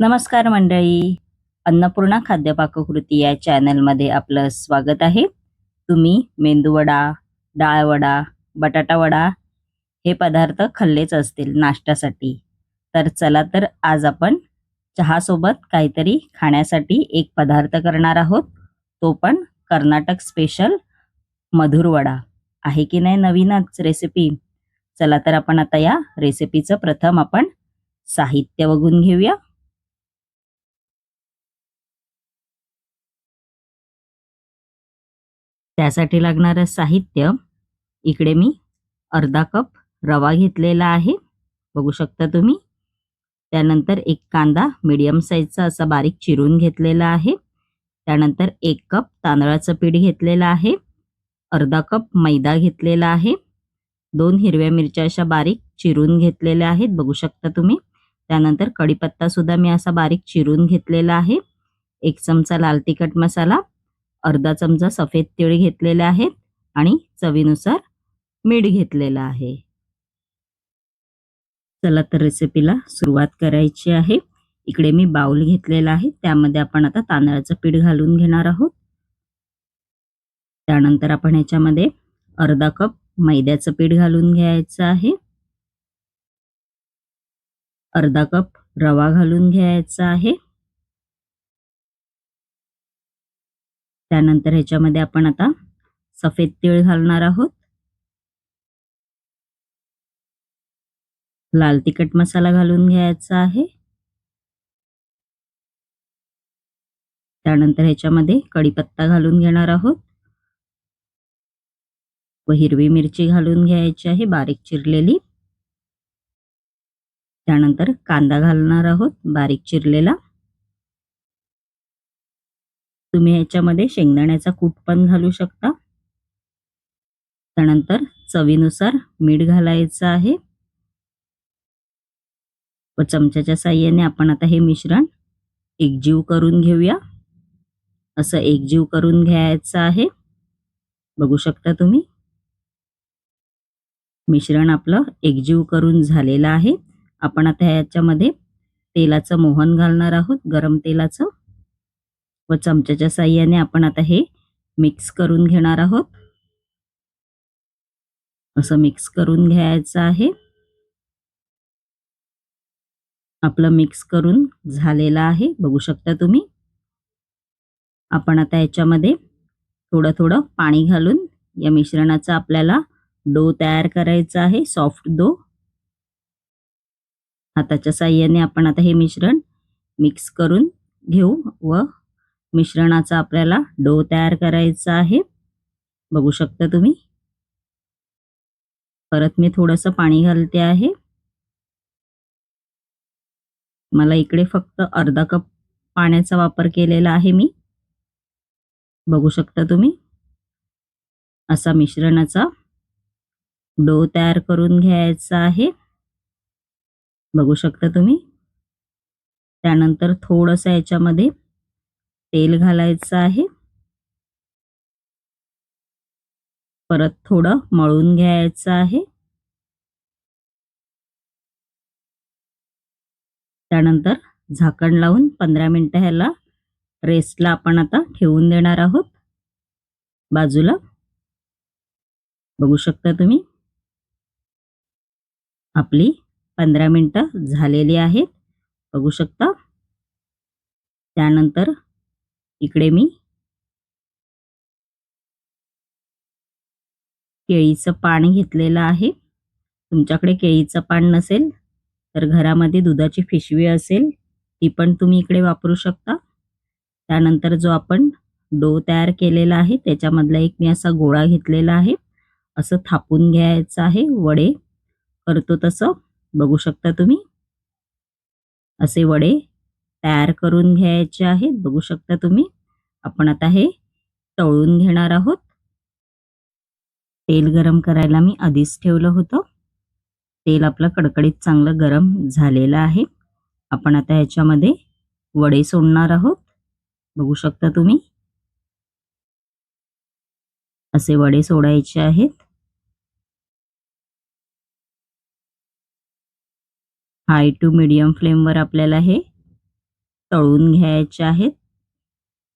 नमस्कार मंडळी. अन्नपूर्णा खाद्य पाककृती या चॅनलमध्ये आपलं स्वागत आहे. तुम्ही मेंदूवडा डाळवडा बटाटावडा हे पदार्थ खाल्लेच असतील नाश्त्यासाठी. तर चला तर आज आपण चहासोबत काहीतरी खाण्यासाठी एक पदार्थ करणार आहोत. तो पण कर्नाटक स्पेशल मधुरवडा आहे की नाही नवीनच रेसिपी? चला तर आपण आता या रेसिपीचं प्रथम आपण साहित्य बघून घेऊया. त्यासाठी लागणारं साहित्य. इकडे मी अर्धा कप रवा घेतलेला आहे. बघू शकता तुम्ही. त्यानंतर एक कांदा मीडियम साईजचा असा बारीक चिरून घेतलेला आहे. त्यानंतर एक कप तांदळाचं पीठ घेतलेलं आहे. अर्धा कप मैदा घेतलेला आहे. दोन हिरव्या मिरच्या अशा बारीक चिरून घेतलेल्या आहेत. बघू शकता तुम्ही. त्यानंतर कढीपत्तासुद्धा मी असा बारीक चिरून घेतलेला आहे. एक चमचा लाल तिखट मसाला. अर्धा चमचा सफेद तीळ घेतलेले आहेत आणि चवीनुसार मीठ घेतलेलं आहे. चला तर रेसिपीला सुरुवात करायची आहे. इकडे मी बाउल घेतलेला आहे. त्यामध्ये आपण आता तांदळाचं पीठ घालून घेणार आहोत. त्यानंतर आपण ह्याच्यामध्ये अर्धा कप मैद्याचं पीठ घालून घ्यायचं आहे. अर्धा कप रवा घालून घ्यायचा आहे. त्यानंतर ह्याच्यामध्ये आपण आता सफेद तीळ घालणार आहोत. लाल तिखट मसाला घालून घ्यायचा आहे. त्यानंतर ह्याच्यामध्ये कढीपत्ता घालून घेणार आहोत. व हिरवी मिरची घालून घ्यायची आहे बारीक चिरलेली. त्यानंतर कांदा घालणार आहोत बारीक चिरलेला. तुम्ही ह्याच्यामध्ये शेंगदाण्याचा कूट पण घालू शकता. त्यानंतर चवीनुसार मीठ घालायचं आहे. व चमच्याच्या साह्याने आपण आता हे मिश्रण एकजीव करून घेऊया. असं एकजीव करून घ्यायचं आहे. बघू शकता तुम्ही. मिश्रण आपलं एकजीव करून झालेलं आहे. आपण आता ह्याच्यामध्ये तेलाचं मोहन घालणार आहोत. गरम तेलाचं. व चमच्याच्या साह्याने आपण आता हे मिक्स करून घेणार आहोत. असं मिक्स करून घ्यायचं आहे. आपलं मिक्स करून झालेलं आहे. बघू शकता तुम्ही. आपण आता याच्यामध्ये थोडं थोडं पाणी घालून या मिश्रणाचा आपल्याला डो तयार करायचा आहे. सॉफ्ट डो. हाताच्या साह्याने आपण आता हे मिश्रण मिक्स करून घेऊ व मिश्रणाचा आपल्याला डो तयार करायचा आहे. बघू शकता तुम्ही. परत मी थोडंसं पाणी घालते आहे. मला इकडे फक्त अर्धा कप पाण्याचा वापर केलेला आहे मी. बघू शकता तुम्ही. असा मिश्रणाचा डो तयार करून घ्यायचा आहे. बघू शकता तुम्ही. त्यानंतर थोडंसं याच्यामध्ये तेल घालायचं आहे. परत थोडं मळून घ्यायचं आहे. त्यानंतर झाकण लावून पंधरा मिनटं ह्याला रेस्टला आपण आता ठेवून देणार आहोत. बाजूला. बघू शकता तुम्ही. आपली पंधरा मिनिटं झालेली आहेत. बघू शकता. त्यानंतर इकडे मी. केळीचं पान घेतलेलं आहे. तुमच्याकडे केळीचं पान नसेल तर घरामध्ये दुधाची पिशवी असेल ती पण तुम्ही इकडे वापरू शकता. त्यानंतर जो आपण डो तयार केलेला आहे त्याच्यामधला एक मी असा गोळा घेतलेला आहे. असं थापून घ्यायचं आहे वडे. करतो तसं बघू शकता तुम्ही. असे वडे तयार करून घ्यायचे आहेत बघू शकता तुम्ही. आपण आता हे तळून घेणार आहोत. तेल गरम करायला मी आधीच ठेवलं होतं. तेल आपलं कडकडीत चांगलं गरम झालेलं आहे. आपण आता ह्याच्यामध्ये वडे सोडणार आहोत. बघू शकता तुम्ही. असे वडे सोडायचे आहेत. हाय टू मीडियम फ्लेमवर आपल्याला हे तळून घ्यायचे आहेत.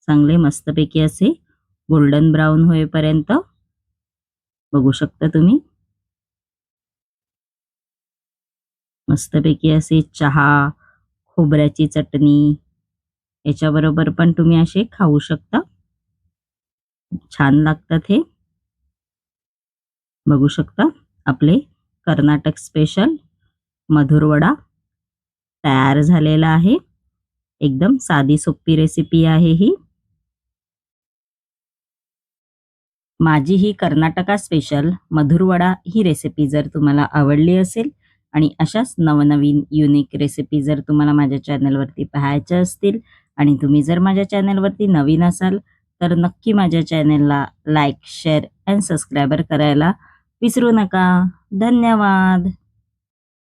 चांगले मस्तपैकी असे गोल्डन ब्राऊन होईपर्यंत बघू शकता तुम्ही. मस्तपैकी असे चहा खोबऱ्याची चटणी याच्याबरोबर पण तुम्ही असे खाऊ शकता. छान लागतात हे. बघू शकता आपले कर्नाटक स्पेशल मधुरवडा तयार झालेला आहे. एकदम साधी सोपी रेसिपी आहे ही. माझी ही कर्नाटका स्पेशल मधुरवडा ही रेसिपी जर तुम्हाला आवडली असेल आणि अशाच नवनवीन युनिक रेसिपी जर तुम्हाला माझ्या चॅनलवरती पाहायच्या असतील आणि तुम्ही जर माझ्या चॅनलवरती नवीन असाल तर नक्की माझ्या चॅनलला लाईक शेअर अँड सबस्क्रायबर करायला विसरू नका. धन्यवाद.